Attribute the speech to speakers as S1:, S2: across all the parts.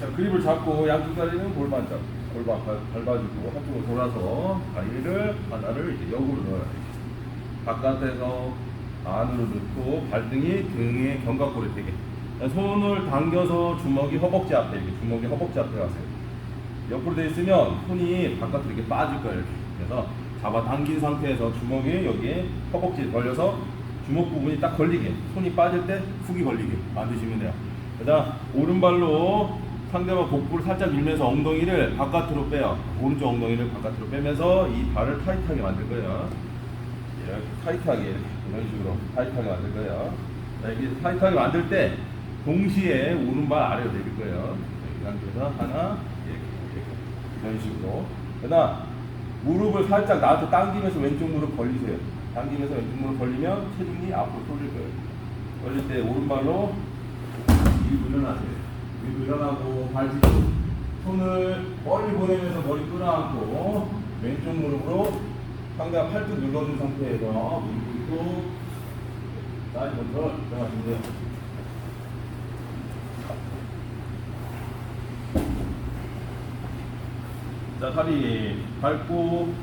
S1: 자, 그립을 잡고 양쪽 다리는 골반 잡고 골반 밟- 밟아주고 한쪽으로 돌아서 다리를 하나를 이제 역으로 넣어요. 바깥에서 안으로 넣고 발등이 등에 견갑골에 되게 손을 당겨서 주먹이 허벅지 앞에 이렇게 주먹이 허벅지 앞에 가세요. 옆으로 돼 있으면 손이 바깥으로 이렇게 빠질 거예요. 그래서 잡아 당긴 상태에서 주먹이 여기에 허벅지에 걸려서 주먹 부분이 딱 걸리게 손이 빠질 때 훅이 걸리게 만드시면 돼요. 그다음 오른발로 상대방 복부를 살짝 밀면서 엉덩이를 바깥으로 빼요. 오른쪽 엉덩이를 바깥으로 빼면서 이 발을 타이트하게 만들 거예요. 이렇게 타이트하게 이렇게 이런 식으로 타이트하게 만들 거예요. 자, 이렇게 타이트하게 만들 때 동시에 오른발 아래로 내릴 거예요. 이 상태에서 하나 이렇게, 이렇게 이런 식으로. 그다음 무릎을 살짝 나한테 당기면서 왼쪽 무릎 벌리세요. 당기면서 왼쪽 무릎 벌리면 체중이 앞으로 쏠릴 거예요. 벌릴 때 오른발로 밀고 일어나세요. 밀고 일어나고 발 뒤로 손을 멀리 보내면서 머리 끌어안고 왼쪽 무릎으로 상대가 팔뚝 눌러준 상태에서 밀고 사이드 컨트롤 들어가시면 돼요. 자, 다리 밟고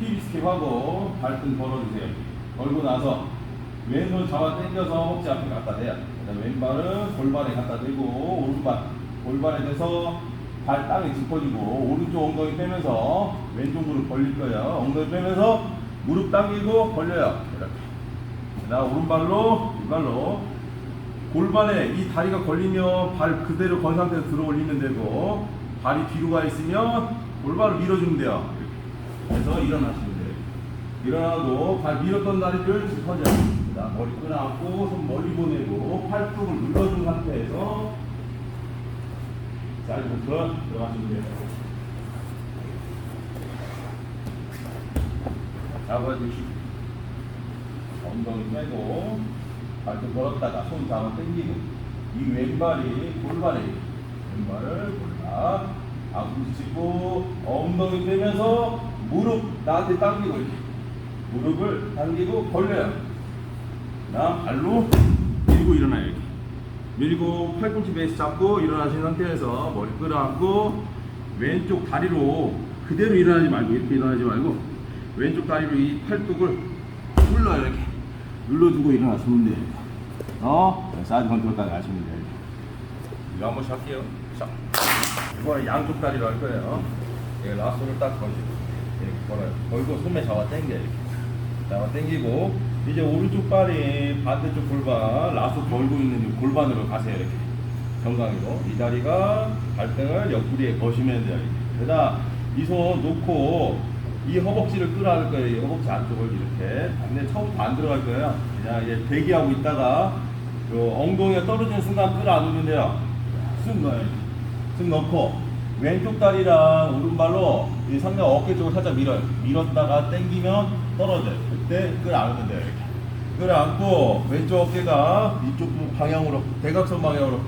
S1: 힙 스킵하고 발등 걸어주세요. 걸고 나서 왼손 잡아 당겨서 허벅지 앞에 갖다 대요. 그다음에 왼발은 골반에 갖다 대고 오른발 골반에 대서 발 땅에 짚어지고 오른쪽 엉덩이 빼면서 왼쪽 무릎 벌릴 거예요. 엉덩이 빼면서 무릎 당기고 벌려요. 이렇게. 나 오른발로 이발로 골반에 이 다리가 걸리면 발 그대로 건 상태에서 들어 올리면 되고 발이 뒤로 가 있으면 골반을 밀어주면 돼요. 그래서 일어나시면. 일어나고 발 밀었던 다리를 짚어줘요. 자, 머리 끌어안고 손 멀리 보내고 팔뚝을 눌러준 상태에서 자리부터 들어가시면 돼요. 잡아주시고 엉덩이 빼고 발등 걸었다가 손 잡아 당기고 이 왼발이 골반에 왼발을 골반 앞으로 짚고 엉덩이 빼면서 무릎 나한테 당기고 이렇게 무릎을 당기고 벌려요. 나 발로 밀고 일어나요 이렇게. 밀고 팔꿈치 베이스 잡고 일어나신 상태에서 머리 끌어안고 왼쪽 다리로 그대로 일어나지 말고 이렇게 일어나지 말고 왼쪽 다리로 이 팔뚝을 눌러요 이렇게. 눌러주고 일어나시면 돼요 어? 사이드 컨트롤까지 하시면 돼요 이거 한번 할게요. 자 이번에 양쪽 다리로 할 거예요. 이거 라스를 딱 걸시고 이렇게 걸어요. 걸고 손에 잡아 당겨요 이렇게 잡아 당기고 이제 오른쪽 발이 반대쪽 골반 라스 걸고 있는 이 골반으로 가세요 이렇게. 정강이로. 이 다리가 발등을 옆구리에 거시면 돼요 이렇게. 그다음 이손 놓고 이 허벅지를 끌어안을 거예요 이 허벅지 안쪽을 이렇게. 근데 처음부터 안 들어갈 거예요. 그냥 이제 대기하고 있다가 그 엉덩이가 떨어지는 순간 끌어안으면 돼요. 쑥 넣어요 쑥 넣고 왼쪽 다리랑 오른발로 이 상대 어깨 쪽을 살짝 밀어요. 밀었다가 당기면 떨어져요. 그때 끌어안으면 돼요. 끌어안고 왼쪽 어깨가 이쪽 방향으로 대각선 방향으로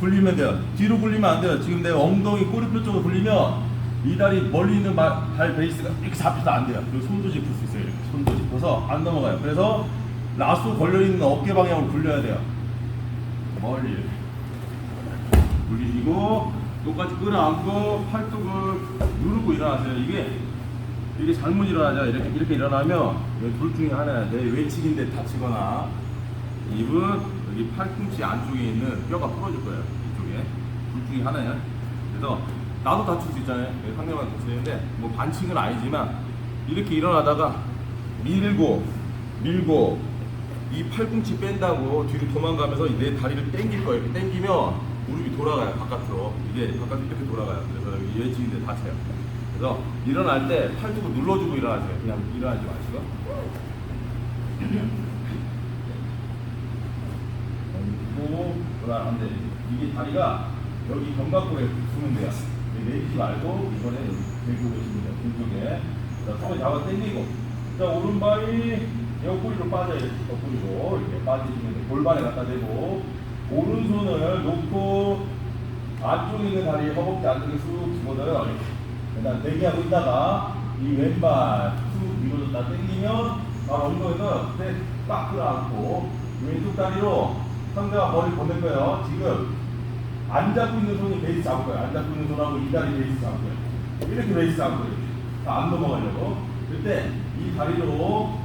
S1: 굴리면 돼요. 뒤로 굴리면 안 돼요. 지금 내 엉덩이 꼬리뼈 쪽으로 굴리면 이 다리 멀리 있는 발, 발 베이스가 이렇게 잡혀서 안 돼요. 그리고 손도 짚을 수 있어요 이렇게. 손도 짚어서 안 넘어가요. 그래서 라쏘 걸려있는 어깨 방향으로 굴려야 돼요. 멀리 굴리시고 똑같이 끌어안고 팔뚝을 누르고 일어나세요. 이게 이게 잘못 일어나죠. 이렇게 이렇게 일어나면 둘 중에 하나야. 내 외측인데 다치거나 입은 여기 팔꿈치 안쪽에 있는 뼈가 부러질 거예요. 이쪽에 둘 중에 하나야. 그래서 나도 다칠 수 있잖아요. 여기 상대방 다치는데 뭐 반칙은 아니지만 이렇게 일어나다가 밀고 밀고 이 팔꿈치 뺀다고 뒤로 도망가면서 내 다리를 당길 거예요. 이렇게 당기면 무릎이 돌아가요 바깥으로 이게 바깥으로 이렇게 돌아가요. 그래서 여기 예지인데 다쳐요. 그래서 일어날 때 팔뚝을 눌러주고 일어나세요. 그냥 일어나지 마시고. 고 돌아가는데 이게 다리가 여기 견갑골에 붙으면 돼요. 내리지 말고 이번에 계시면 돼요. 등쪽에. 자, 손을 잡아 당기고. 자, 오른발이 옆구리로 빠져요. 옆구리로 이렇게 빠지시면. 골반에 갖다 대고 오른손을 놓고 안쪽에 있는 다리 허벅지 안쪽에 쑥 집어넣어요. 일단 대기하고 있다가 이 왼발 쑥 밀어줬다 당기면 바로 엉덩이는 그때 꽉 끌어안고 왼쪽 다리로 상대가 머리 보낼 거예요. 지금 안 잡고 있는 손이 베이스 잡을 거예요. 안 잡고 있는 손하고 이 다리 베이스 잡을 거예요. 이렇게 베이스 잡을 거예요. 다안 넘어가려고. 그때 이 다리로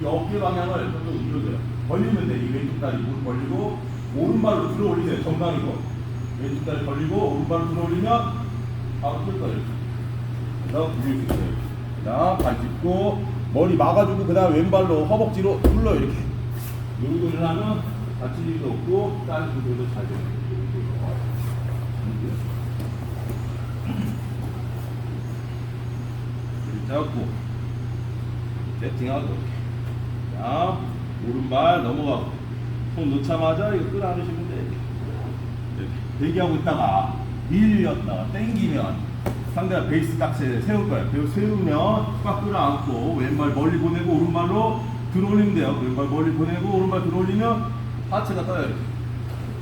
S1: 이 어깨 방향을 좀 이루어져요. 벌리면 돼. 이 왼쪽 다리 무릎 벌리고 오른발로 들어 올리세요. 정강이고 왼쪽 다리 벌리고 오른발로 들어 올리면 바로 뜰 거예요. 그래서 굴릴 수 있어요. 그다음 발 짚고 머리 막아주고 그 다음 왼발로 허벅지로 눌러 이렇게. 누르고 일어나면 다칠 일도 없고 다른 분들도 잘 돼요. 잡고 세팅하고. 자 오른발 넘어가고 손 놓자마자 이거 끌어안으시면 돼요. 이렇게 대기하고 있다가 밀렸다가 당기면 상대가 베이스 딱 세- 세울 거예요. 세우면 꽉 끌어안고 왼발 멀리 보내고 오른발로 들어올리면 돼요. 왼발 멀리 보내고 오른발 들어올리면 하체가 떠요.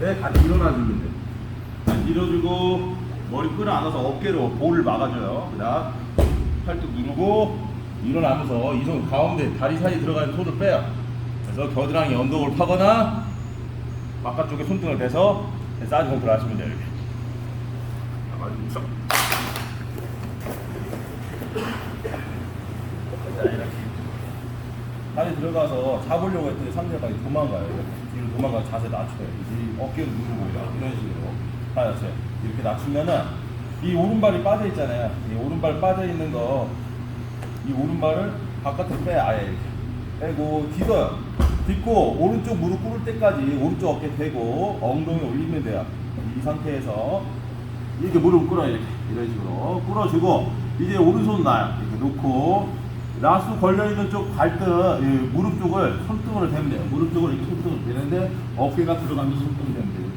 S1: 네, 같이 일어나주면 돼요. 같이 밀어주고 머리 끌어안아서 어깨로 볼을 막아줘요. 그다음 팔뚝 누르고 일어나면서 이 손 가운데 다리 사이 들어가는 손을 빼요. 그래서 겨드랑이 언덕을 파거나 바깥쪽에 손등을 대서 사이드 컨트롤 하시면 돼요. 이렇게. 자, 이렇게. 다리 들어가서 잡으려고 했더니 상대방이 도망가요. 뒤로 도망가 자세 낮춰요. 이 어깨를 누르고 이런 식으로 하세요. 이렇게 낮추면은 이 오른발이 빠져 있잖아요. 이 오른발 빠져 있는 거, 이 오른발을 바깥으로 빼 아예 이렇게 빼고 뒤져요. 딛고 오른쪽 무릎 꿇을 때까지 오른쪽 어깨 대고 엉덩이 올리면 돼요. 이 상태에서 이렇게 무릎 꿇어 이렇게 이런 식으로 꿇어주고 이제 오른손 날 이렇게 놓고 라스 걸려 있는 쪽 발등 이 무릎 쪽을 손등으로 대면 돼요. 무릎 쪽을 이렇게 손등으로 대는데 어깨가 들어가면서 손등을 대면 돼요.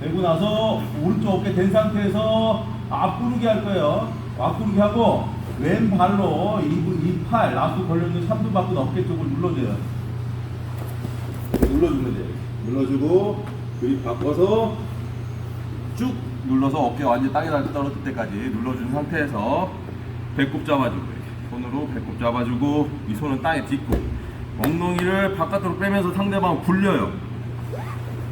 S1: 되고 나서 오른쪽 어깨 된 상태에서 앞구르기 할 거예요. 앞구르기 하고 왼발로 이 팔 라스 걸려 있는 삼두 바꾼 어깨 쪽을 눌러줘요. 눌러주면 돼요. 눌러주고 그립 바꿔서 쭉 눌러서 어깨가 완전 땅에 떨어질 때까지 눌러준 상태에서 배꼽 잡아주고 손으로 배꼽 잡아주고 이 손은 땅에 딛고 엉덩이를 바깥으로 빼면서 상대방 굴려요.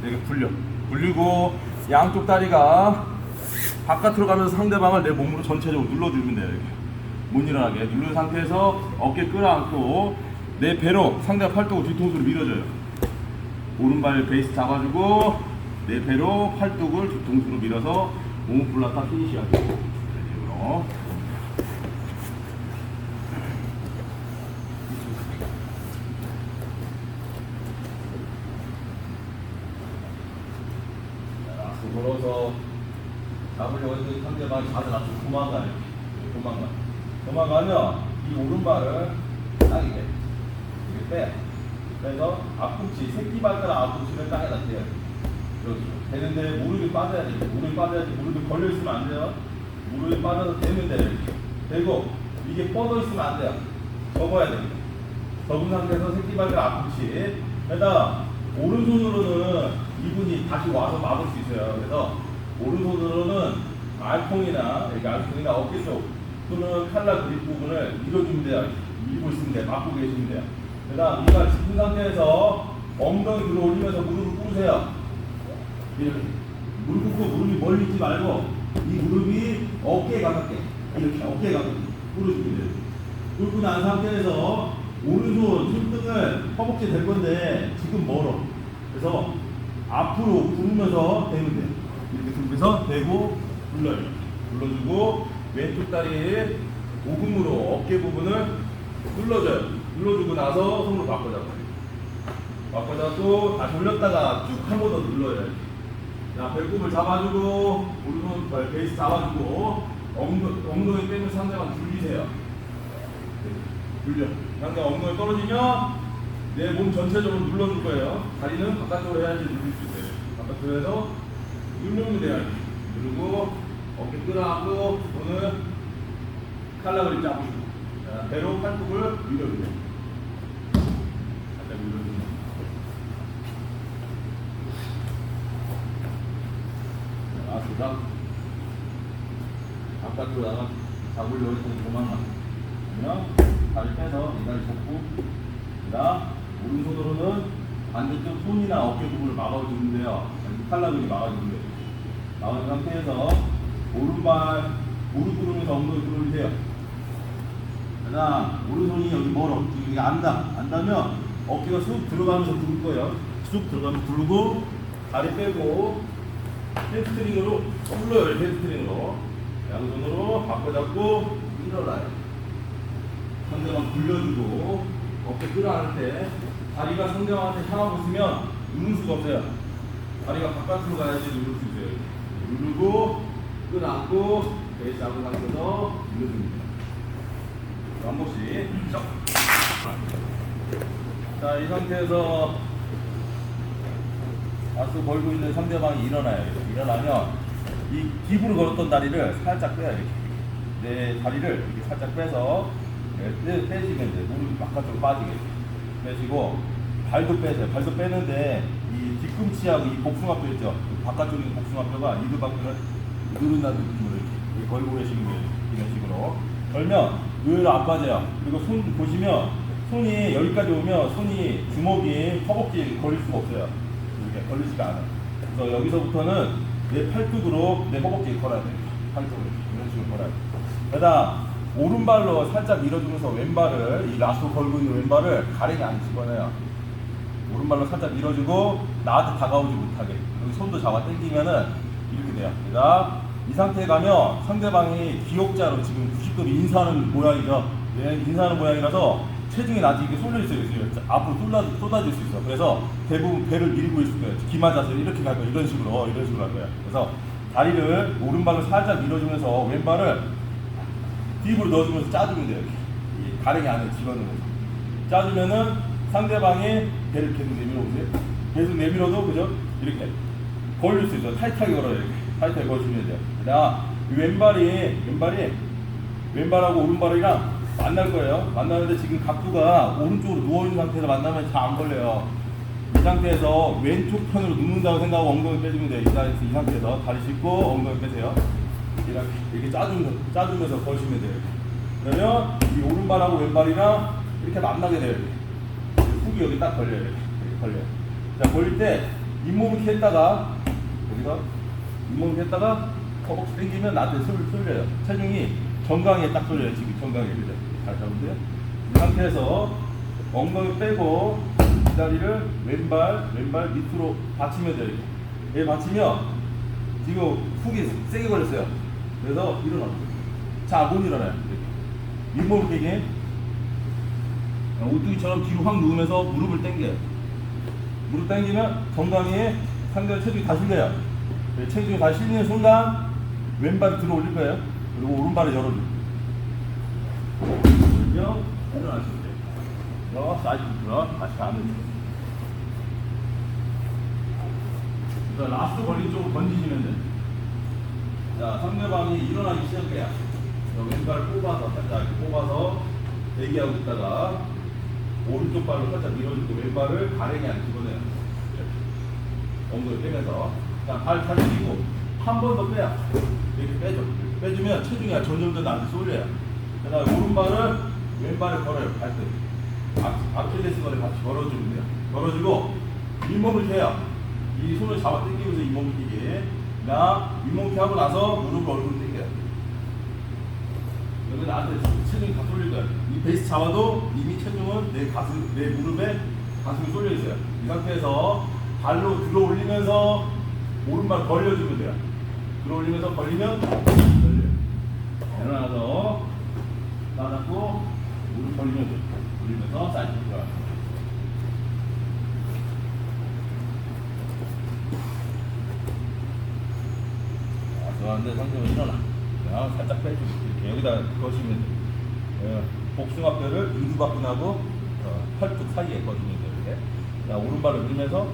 S1: 이렇게 굴려. 굴리고 양쪽 다리가 바깥으로 가면서 상대방을 내 몸으로 전체적으로 눌러주면 돼요. 이렇게. 못 일어나게 누른 상태에서 어깨 끌어안고 내 배로 상대 팔뚝을 뒤통수로 밀어줘요. 오른발 베이스 잡아주고 내 배로 팔뚝을 뒤통수로 밀어서 오므플라타 식으로. 라스 걸어서 잡으려고 했더니 상대방이 자세 낮추고 도망가요. 도망가. 도망가면 이 오른발을 딱 이렇게 빼요. 그래서 앞꿈치, 새끼 발가락 앞꿈치를 땅에다 대요. 그렇죠. 되는데 무릎이 빠져야 돼요. 무릎이 빠져야지 무릎이 걸려 있으면 안 돼요. 무릎이 빠져서 돼요. 이렇게. 되고 이게 뻗어 있으면 안 돼요. 접어야 됩니다. 접은 상태에서 새끼 발가락 앞꿈치. 게다가 오른손으로는 이분이 다시 와서 막을 수 있어요. 그래서 오른손으로는 알콩이나 여기 알콩이나 어깨 쪽 또는 칼라 그립 부분을 밀어주면 돼요. 밀고 있으면 돼요. 막고 계시면 돼요. 그 다음 이가 짚은 상태에서 엉덩이 들어 올리면서 무릎을 꿇으세요. 이렇게. 무릎 꿇고 무릎이 멀리 있지 말고 이 무릎이 어깨에 가깝게 이렇게 어깨에 가깝게 꿇으시면 돼요. 꿇고 난 상태에서 오른손 손등을 허벅지에 댈 건데 지금 멀어. 그래서 앞으로 구르면서 대면 돼요. 이렇게 들면서 대고 눌러요. 눌러주고 왼쪽 다리에 오금으로 어깨 부분을 눌러줘요. 눌러주고 나서 손으로 바꿔잡아요. 바꿔잡고 다시 올렸다가 쭉 한 번 더 눌러요. 이렇게. 자, 배꼽을 잡아주고 오른손 발 베이스 잡아주고 엉덩이, 엉덩이 빼면 상대방 굴리세요. 눌려. 상대가 엉덩이 떨어지면 내 몸 전체적으로 눌러줄 거예요. 다리는 바깥쪽으로 해야지 누를 수 있어요. 바깥쪽으로 해서 누르면 돼요. 이렇게. 누르고 어깨 끌어안고 손을 칼라그립 잡으시고 자, 배로 팔뚝을 밀어주세요. 살짝 밀어주세요. 자, 아스가 바깥으로 나가 잡으려고 했더니 도망가. 그러면 다리 빼서 이 다리 접고 자 오른손으로는 반대쪽 손이나 어깨 부분을 막아주는데요. 칼라그립 막아주는데 나온 상태에서 오른발 무릎 꿇으면서 엉덩이 들어올리세요. 그다음 오른손이 여기 멀어. 여기 안다. 안다면 어깨가 쑥 들어가면서 부를 거예요. 쑥 들어가면서 부르고 다리 빼고 햄스트링으로. 이렇게 햄스트링으로 양손으로 바꿔 잡고 일어나요. 상대방 굴려주고 어깨 끌어안을 때 다리가 상대방한테 향하고 있으면 누를 수가 없어요. 다리가 바깥으로 가야지 누를 수 있어요. 누르고 끌어안고 베이스 잡은 상태에서 눌러줍니다. 한 번씩 자, 자, 이 상태에서 가스 걸고 있는 상대방이 일어나요. 일어나면 이 깁으로 걸었던 다리를 살짝 빼요. 이렇게. 내 다리를 이렇게 살짝 빼서 네, 빼, 빼시면 돼요. 무릎이 바깥으로 빠지게. 빼시고 발도 빼세요. 발도 빼는데 이 뒤꿈치하고 이 복숭아뼈 있죠. 그 바깥쪽에 있는 복숭아뼈가 이두박근을 누른다는 느낌으로 이렇게, 걸고 계시는 거예요. 이런 식으로. 걸면 의외로 안 빠져요. 그리고 손 보시면 손이 여기까지 오면 손이 주먹이 허벅지에 걸릴 수가 없어요. 이렇게 걸리지가 않아요. 그래서 여기서부터는 내 팔뚝으로 내 허벅지에 걸어야 돼요. 팔뚝으로 이런 식으로 걸어야 돼요. 그다음 오른발로 살짝 밀어주면서 왼발을 이 라스트 걸고 있는 왼발을 가랭이 안 집어넣어요. 오른발로 살짝 밀어주고 나한테 다가오지 못하게 여기 손도 잡아 당기면은 이렇게 돼요. 그다음 이 상태에 가면 상대방이 기억자로 지금 90도로 인사하는 모양이죠. 예, 인사하는 모양이라서 체중이 나한테 이게 쏠려 있어요. 그래서 앞으로 쏟아, 쏟아질 수 있어. 그래서 대부분 배를 밀고 있을 거예요. 기마 자세를 이렇게 갈 거예요. 이런 식으로, 이런 식으로 할 거예요. 그래서 다리를 오른발로 살짝 밀어주면서 왼발을 딥으로 넣어주면서 짜주면 돼요. 이렇게. 이 가랭이 안에 집어넣으면서. 짜주면은 상대방이 배를 계속 내밀어 보세요. 계속 내밀어도 그죠? 이렇게 걸릴 수 있어요. 타이트하게 걸어요. 이렇게. 타이트하게 걸어주면 돼요. 이 왼발이 왼발이 왼발하고 오른발이랑 만날 거예요. 만나는데 지금 각도가 오른쪽으로 누워 있는 상태에서 만나면 잘 안 걸려요. 이 상태에서 왼쪽 편으로 눕는다고 생각하고 엉덩이 빼주면 돼요. 이, 상태에서 다리 짚고 엉덩이 빼세요. 이렇게 이렇게 짜주면서 짜주면서 거시면 돼요. 그러면 이 오른발하고 왼발이랑 이렇게 만나게 돼요. 훅이 여기 딱 걸려요. 이렇게 걸려요. 자 걸릴 때 잇몸을 이렇게 했다가 여기서 이렇게 했다가 허벅지 당기면 나한테 쏠, 쏠려요. 체중이 정강이에 딱 쏠려요. 지금 정강이에? 잘 잡으세요. 이 상태에서 엉덩이 빼고 이 다리를 왼발 왼발 밑으로 받치면 돼요. 얘 받치면 지금 훅이 세게 걸렸어요. 그래서 일어나. 자, 못 일어나요. 윗몸을 깨게. 오뚜기처럼 뒤로 확 누우면서 무릎을 당겨요. 무릎 당기면 정강이에 상대 체중이 다 실려요. 네, 체중이 다 실리는 순간 왼발을 들어 올릴 거예요. 그리고 오른발을 열어줘. 그러면 일어나시면 돼요. 어, 사이드 들어 다시 돼요. 그래서 라스트 걸린 쪽으로 던지시면 돼요. 자, 상대방이 일어나기 시작해요. 자, 왼발 뽑아서, 살짝 뽑아서 대기하고 있다가 오른쪽 발로 살짝 밀어주고 왼발을 가랭이 안 집어내요. 엉덩이 빼면서. 자, 발 다시 고한 번 더 빼요. 이렇게 빼줘. 빼주면 체중이 점점 더 나한테 쏠려요. 그 다음에 오른발을 왼발에 걸어요. 발끝. 아, 아킬레스건에 같이 걸어주면 돼요. 걸어주고 윗몸을 펴요. 이 손을 잡아 당기면서 윗몸을 펴게. 나 윗몸 펴고 나서 무릎을 얼굴 당겨요. 여기 나한테 체중이 다 쏠릴 거야. 이 베이스 잡아도 이미 체중은 내 가슴, 내 무릎에 가슴이 쏠려 있어요. 이 상태에서 발로 들어 올리면서 오른발 벌려주면 돼요. 들어 올리면서 벌리면 벌려요. 일어나서 나잡고 무릎 벌리면 돼요. 올리면서 사이드 들어가. 자, 들어갔는데 상대는 일어나. 자, 살짝 빼주고 여기다 거시면 돼요. 예, 복숭아뼈를 인두박근하고 어, 팔뚝 사이에 거시면 돼요. 자, 오른발을 밀면서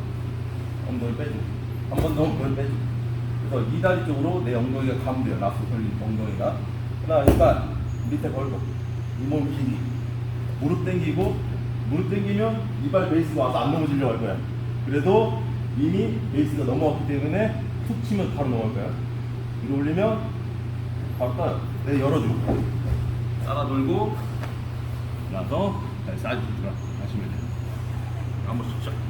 S1: 엉덩이 빼주고 한 번더 빼주고 그래서 이 다리 쪽으로 내 엉덩이가 가면 돼요. 라스 걸린 엉덩이가. 하나, 일단 밑에 걸고 이몸 길이 무릎 당기고 무릎 당기면 이발 베이스가 와서 안 넘어지려고 할 거야. 그래도 이미 베이스가 넘어왔기 때문에 툭 치면 바로 넘어갈 거야. 위로 올리면 바로 따요. 내 열어주고 따라 돌고 나서 다시 사이드 들어 하시면 돼요. 한번 씩